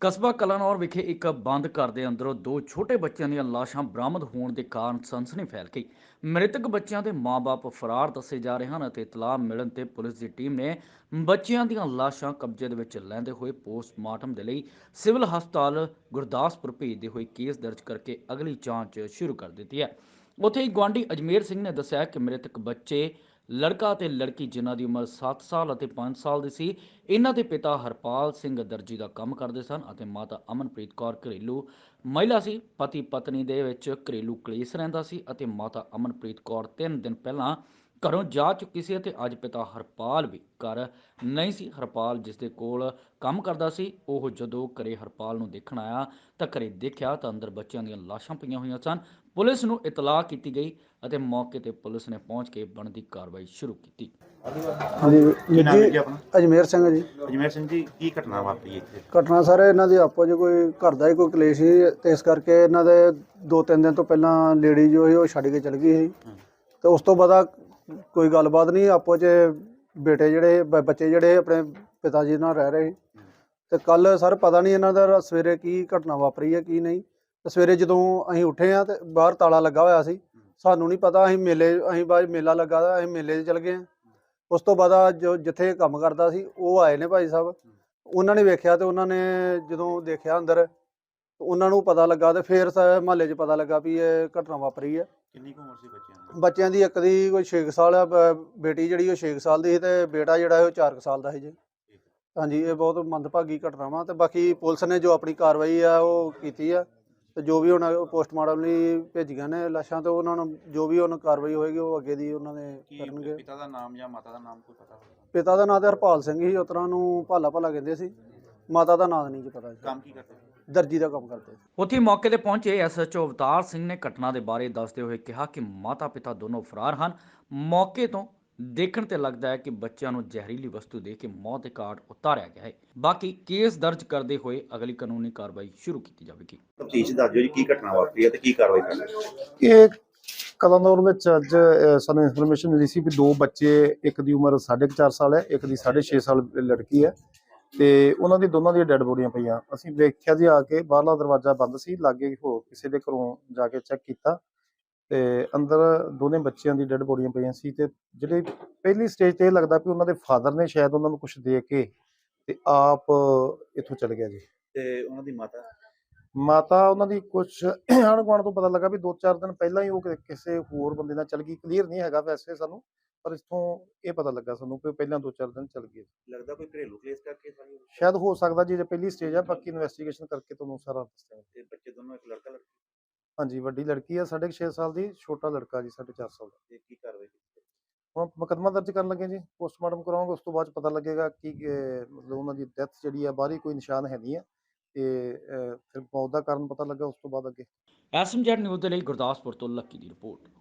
ਕਸਬਾ ਕਲਾਨੌਰ ਵਿਖੇ ਇੱਕ ਬੰਦ ਘਰ ਦੇ ਅੰਦਰੋਂ ਦੋ ਛੋਟੇ ਬੱਚਿਆਂ ਦੀਆਂ ਲਾਸ਼ਾਂ ਬਰਾਮਦ ਹੋਣ ਦੇ ਕਾਰਨ ਸਨਸਨੀ ਫੈਲ ਗਈ। ਮ੍ਰਿਤਕ ਬੱਚਿਆਂ ਦੇ ਮਾਪੇ ਫਰਾਰ ਦੱਸੇ ਜਾ ਰਹੇ ਹਨ ਅਤੇ ਇਤਲਾਹ ਮਿਲਣ ਤੇ ਪੁਲਿਸ ਦੀ ਟੀਮ ਨੇ ਬੱਚਿਆਂ ਦੀਆਂ ਲਾਸ਼ਾਂ ਕਬਜ਼ੇ ਦੇ ਵਿੱਚ ਲੈਂਦੇ ਹੋਏ ਪੋਸਟਮਾਰਟਮ ਦੇ ਲਈ ਸਿਵਲ ਹਸਪਤਾਲ ਗੁਰਦਾਸਪੁਰ ਭੇਜਦੇ ਹੋਏ ਕੇਸ ਦਰਜ ਕਰਕੇ ਅਗਲੀ ਜਾਂਚ ਸ਼ੁਰੂ ਕਰ ਦਿੱਤੀ ਹੈ। ਉੱਥੇ ਹੀ ਗੁਆਂਢੀ ਅਜਮੇਰ ਸਿੰਘ ਨੇ ਦੱਸਿਆ ਕਿ ਮ੍ਰਿਤਕ ਬੱਚੇ ਲੜਕਾ ਅਤੇ ਲੜਕੀ ਜਿਨ੍ਹਾਂ ਦੀ ਉਮਰ 7 ਸਾਲ ਅਤੇ 5 ਸਾਲ ਦੀ ਸੀ ਇਹਨਾਂ ਦੇ ਪਿਤਾ ਹਰਪਾਲ ਸਿੰਘ ਦਰਜੀ ਦਾ ਕੰਮ ਕਰਦੇ ਸਨ ਅਤੇ ਮਾਤਾ ਅਮਨਪ੍ਰੀਤ ਕੌਰ ਘਰੇਲੂ ਮਹਿਲਾ ਸੀ। ਪਤੀ ਪਤਨੀ ਦੇ ਵਿੱਚ ਘਰੇਲੂ ਕਲੇਸ਼ ਰਹਿੰਦਾ ਸੀ ਅਤੇ ਮਾਤਾ ਅਮਨਪ੍ਰੀਤ ਕੌਰ 3 ਦਿਨ ਪਹਿਲਾਂ ਘਰੋਂ ਜਾ ਚੁੱਕੀ ਸੀ ਅਤੇ ਅੱਜ ਪਿਤਾ ਹਰਪਾਲ ਵੀ ਘਰ ਨਹੀਂ ਸੀ। ਹਰਪਾਲ ਜਿਸ ਦੇ ਕੋਲ ਕੰਮ ਕਰਦਾ ਸੀ, ਉਹ ਜਦੋਂ ਘਰੇ ਹਰਪਾਲ ਨੂੰ ਦੇਖਣ ਆਇਆ ਤਾਂ ਘਰੇ ਦੇਖਿਆ ਤਾਂ ਅੰਦਰ ਬੱਚਿਆਂ ਦੀਆਂ ਲਾਸ਼ਾਂ ਪਈਆਂ ਹੋਈਆਂ ਸਨ ਪੁਲਿਸ ਨੂੰ ਇਤਲਾਹ ਕੀਤੀ ਗਈ ਅਤੇ ਮੌਕੇ ਤੇ ਪੁਲਿਸ ਨੇ ਪਹੁੰਚ ਕੇ ਬਣਦੀ ਕਾਰਵਾਈ ਸ਼ੁਰੂ ਕੀਤੀ। ਹਾਂਜੀ ਕੀ ਨਾਮ ਹੈ ਵੀਰ ਜੀ ਜੀ ਆਪਣਾ? ਅਜਮੇਰ ਸਿੰਘ ਜੀ। ਅਜਮੇਰ ਸਿੰਘ ਜੀ ਕੀ ਘਟਨਾ ਵਾਪਰੀ ਇੱਥੇ? ਘਟਨਾ ਸਰ ਇਹਨਾਂ ਦੀ ਆਪੋ 'ਚ ਕੋਈ ਘਰ ਦਾ ਹੀ ਕੋਈ ਕਲੇਸ਼ ਸੀ ਤੇ ਇਸ ਕਰਕੇ ਇਹਨਾਂ ਦੇ ਦੋ ਤਿੰਨ ਦਿਨ ਤੋਂ ਪਹਿਲਾਂ ਲੇਡੀ ਜੋ ਸੀ ਉਹ ਛੱਡ ਕੇ ਚਲ ਗਈ ਸੀ। ਤੇ ਉਸ ਤੋਂ ਬਾਅਦ ਕੋਈ ਗੱਲਬਾਤ ਨਹੀਂ ਆਪੋ 'ਚ ਬੇਟੇ ਜਿਹੜੇ ਬ- ਬੱਚੇ ਜਿਹੜੇ ਆਪਣੇ ਪਿਤਾ ਜੀ ਨਾਲ ਰਹਿ ਰਹੇ ਸੀ। ਤੇ ਕੱਲ ਸਰ ਪਤਾ ਨਹੀਂ ਇਹਨਾਂ ਦਾ ਸਵੇਰੇ ਕੀ ਘਟਨਾ ਵਾਪਰੀ ਹੈ ਕੀ ਨਹੀਂ। ਸਵੇਰੇ ਜਦੋਂ ਅਸੀਂ ਉੱਠੇ ਆ ਤੇ ਬਾਹਰ ਤਾਲਾ ਲੱਗਾ ਹੋਇਆ ਸੀ ਸਾਨੂੰ ਨਹੀਂ ਪਤਾ ਅਸੀਂ ਮੇਲੇ ਅਸੀਂ ਬਾਅਦ ਮੇਲਾ ਲੱਗਾ ਤਾਂ ਅਸੀਂ ਮੇਲੇ 'ਚ ਚਲ ਗਏ ਆ ਉਸ ਤੋਂ ਬਾਅਦ ਜੋ ਜਿੱਥੇ ਕੰਮ ਕਰਦਾ ਸੀ ਉਹ ਆਏ ਨੇ ਭਾਈ ਸਾਹਿਬ। ਉਹਨਾਂ ਨੇ ਵੇਖਿਆ ਤੇ ਉਹਨਾਂ ਨੇ ਜਦੋਂ ਦੇਖਿਆ ਅੰਦਰ ਉਹਨਾਂ ਨੂੰ ਪਤਾ ਲੱਗਾ ਤੇ ਫਿਰ ਮਹੱਲੇ 'ਚ ਪਤਾ ਲੱਗਾ ਵੀ ਇਹ ਘਟਨਾ ਵਾਪਰੀ ਹੈ ਕਿੰਨੀ ਕੁ ਉਮਰ ਸੀ ਬੱਚਿਆਂ ਦੀ? ਬੱਚਿਆਂ ਦੀ ਇੱਕ ਦੀ ਕੋਈ 6 ਸਾਲ ਆ ਬ- ਬੇਟੀ ਜਿਹੜੀ ਉਹ 6 ਸਾਲ ਦੀ ਸੀ ਤੇ ਬੇਟਾ ਜਿਹੜਾ ਹੈ ਉਹ 4 ਸਾਲ ਦਾ ਸੀ ਜੀ। ਹਾਂਜੀ ਇਹ ਬਹੁਤ ਮੰਦਭਾਗੀ ਘਟਨਾ ਵਾ ਤੇ ਬਾਕੀ ਪੁਲਿਸ ਨੇ ਜੋ ਆਪਣੀ ਕਾਰਵਾਈ ਆ ਉਹ ਕੀਤੀ ਆ। ਤੇ ਜੋ ਵੀ ਹੁਣ ਪੋਸਟਮਾਰਟਮ ਲਈ ਭੇਜੀਆਂ ਨੇ ਲਾਸ਼ਾਂ ਤੇ ਉਹਨਾਂ ਨੂੰ ਜੋ ਵੀ ਉਹਨਾਂ ਕਾਰਵਾਈ ਹੋਏਗੀ ਉਹ ਅੱਗੇ ਦੀ ਉਹਨਾਂ ਕੀ ਕਰਨਗੇ। ਪਿਤਾ ਦਾ ਨਾਮ ਜਾਂ ਮਾਤਾ ਦਾ ਨਾਮ ਕੋਈ ਪਤਾ ਹੋਵੇ ਪਿਤਾ ਦਾ ਨਾਂ ਤੇ ਹਰਪਾਲ ਸਿੰਘ ਸੀ ਉਤਰਾਂ ਨੂੰ ਭਾਲਾ ਭਾਲਾ ਕਹਿੰਦੇ ਸੀ। ਮਾਤਾ ਦਾ ਨਾਂ ਨਹੀਂ ਜੀ ਪਤਾ ਕੰਮ ਕੀ ਕਰਦੇ ਦਰਜੀ ਦਾ ਕੰਮ ਕਰਦੇ ਸੀ। ਉੱਥੇ ਮੌਕੇ ਤੇ ਪਹੁੰਚੇ ਐਸਐਚਓ ਅਵਤਾਰ ਸਿੰਘ ਨੇ ਘਟਨਾ ਦੇ ਬਾਰੇ ਦੱਸਦੇ ਹੋਏ ਕਿਹਾ ਕਿ ਮਾਤਾ ਪਿਤਾ ਦੋਨੋਂ ਫਰਾਰ ਹਨ। ਮੌਕੇ ਤੋਂ ਦੇਖਣ ਤੇ ਲੱਗਦਾ ਹੈ ਕਿ ਬੱਚਿਆਂ ਨੂੰ ਜ਼ਹਿਰੀਲੀ ਵਸਤੂ ਦੇ ਕੇ ਮੌਤ ਦੇ ਘਾਟ ਉਤਾਰਿਆ ਗਿਆ ਹੈ। ਬਾਕੀ ਕੇਸ ਦਰਜ ਕਰਦੇ ਹੋਏ ਅਗਲੀ ਕਾਨੂੰਨੀ ਕਾਰਵਾਈ ਸ਼ੁਰੂ ਕੀਤੀ ਜਾਵੇਗੀ। ਤਫਤੀਸ਼ ਦੱਸ ਦਿਓ ਜੀ ਕੀ ਘਟਨਾ ਵਾਪਰੀ ਹੈ ਤੇ ਕੀ ਕਾਰਵਾਈ ਕਰਨੀ ਇਹ ਕਲਨੌਰ ਵਿੱਚ ਅੱਜ ਅ, ਸਾਨੂੰ ਇਨਫੋਰਮੇਸ਼ਨ ਮਿਲੀ ਸੀ ਵੀ ਦੋ ਬੱਚੇ ਇੱਕ ਦੀ ਉਮਰ 4.5 ਸਾਲ ਹੈ ਇੱਕ ਦੀ 6.5 ਸਾਲ ਲੜਕੀ ਹੈ ਤੇ ਉਹਨਾਂ ਦੀ ਦੋਨਾਂ ਦੀਆਂ ਡੈੱਡ ਬੋਡੀਆਂ ਪਈਆਂ। ਅਸੀਂ ਵੇਖਿਆ ਜੀ ਆ ਕੇ ਬਾਹਰਲਾ ਦਰਵਾਜ਼ਾ ਬੰਦ ਸੀ ਲਾਗੇ ਹੋ ਕਿਸੇ ਦੇ ਘਰੋਂ ਜਾ ਕੇ ਚੈੱਕ ਕੀਤਾ। ਤੇ ਅੰਦਰ ਦੋਨੇ ਬੱਚਿਆਂ ਦੀ ਡੈੱਡ ਬੋਡੀਆਂ ਪਈਆਂ ਸੀ ਤੇ ਜਿਹੜੇ ਪਹਿਲੀ ਸਟੇਜ ਤੇ ਇਹ ਲੱਗਦਾ ਵੀ ਉਹਨਾਂ ਦੇ ਫਾਦਰ ਨੇ ਸ਼ਾਇਦ ਉਹਨਾਂ ਨੂੰ ਕੁਝ ਦੇ ਕੇ ਤੇ ਆਪ ਇੱਥੋਂ ਚਲ ਗਿਆ ਜੀ। ਤੇ ਉਹਨਾਂ ਦੀ ਮਾਤਾ? ਮਾਤਾ ਉਹਨਾਂ ਦੀ ਕੁਝ ਆਂਢ ਗੁਆਂਢ ਤੋਂ ਪਤਾ ਲੱਗਾ ਵੀ 2-4 ਦਿਨ ਪਹਿਲਾਂ ਹੀ ਉਹ ਕਿਸੇ ਹੋਰ ਬੰਦੇ ਨਾਲ ਚਲ ਗਈ। ਕਲੀਅਰ ਨਹੀਂ ਹੈਗਾ ਵੈਸੇ ਸਾਨੂੰ ਪਰ ਇਥੋਂ ਇਹ ਪਤਾ ਲੱਗਾ ਸਾਨੂੰ ਕਿ ਪਹਿਲਾਂ 2-4 ਦਿਨ ਚਲ ਗਈ ਲੱਗਦਾ ਕੋਈ ਘਰੇਲੂ ਕਲੇਸ਼ ਕਰਕੇ ਸਾਰੀ ਸ਼ਾਇਦ ਹੋ ਸਕਦਾ ਜੀ ਜੇ ਪਹਿਲੀ ਸਟੇਜ ਆ ਬਾਕੀ ਇਨਵੈਸਟੀਗੇਸ਼ਨ ਕਰਕੇ ਤੁਹਾਨੂੰ ਸਾਰਾ ਦੱਸਾਂਗੇ। ਤੇ ਬੱਚੇ ਦੋਨੋਂ ਇੱਕ ਲੜਕਾ ਲੜਕੀ ਹਾਂਜੀ ਵੱਡੀ ਲੜਕੀ ਆ 6.5 ਸਾਲ ਦੀ ਛੋਟਾ ਲੜਕਾ ਜੀ 4.5 ਸਾਲ ਦਾ। ਤੇ ਕੀ ਕਾਰਵਾਈ ਕੀਤੀ ਹੁਣ ਮੁਕੱਦਮਾ ਦਰਜ ਕਰਨ ਲੱਗੇ ਜੀ ਪੋਸਟਮਾਰਟਮ ਕਰਾਵਾਂਗੇ ਉਸ ਤੋਂ ਬਾਅਦ ਪਤਾ ਲੱਗੇਗਾ ਕਿ ਅਹ, ਮਤਲਬ ਉਹਨਾਂ ਦੀ ਡੈਥ ਜਿਹੜੀ ਆ ਬਾਹਰੀ ਕੋਈ ਨਿਸ਼ਾਨ ਹੈ ਨਹੀਂ ਹੈ ਤੇ ਅਹ, ਫਿਰ ਮੌਤ ਦਾ ਕਾਰਨ ਪਤਾ ਲੱਗਾ ਉਸ ਤੋਂ ਬਾਅਦ ਅੱਗੇ। ਐਸਐਮਜੈਡ ਨਿਊਜ਼ ਦੇ ਲਈ ਗੁਰਦਾਸਪੁਰ ਤੋਂ ਲੱਕੀ ਦੀ ਰਿਪੋਰਟ।